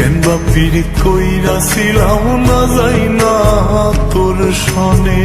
কেন বা পীড়িত কইরা ছিলাম না যাই না তোর সনে।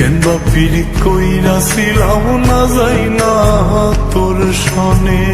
কেন বা পীড়িত কইরা ছিলাম না যাই না তোর সনে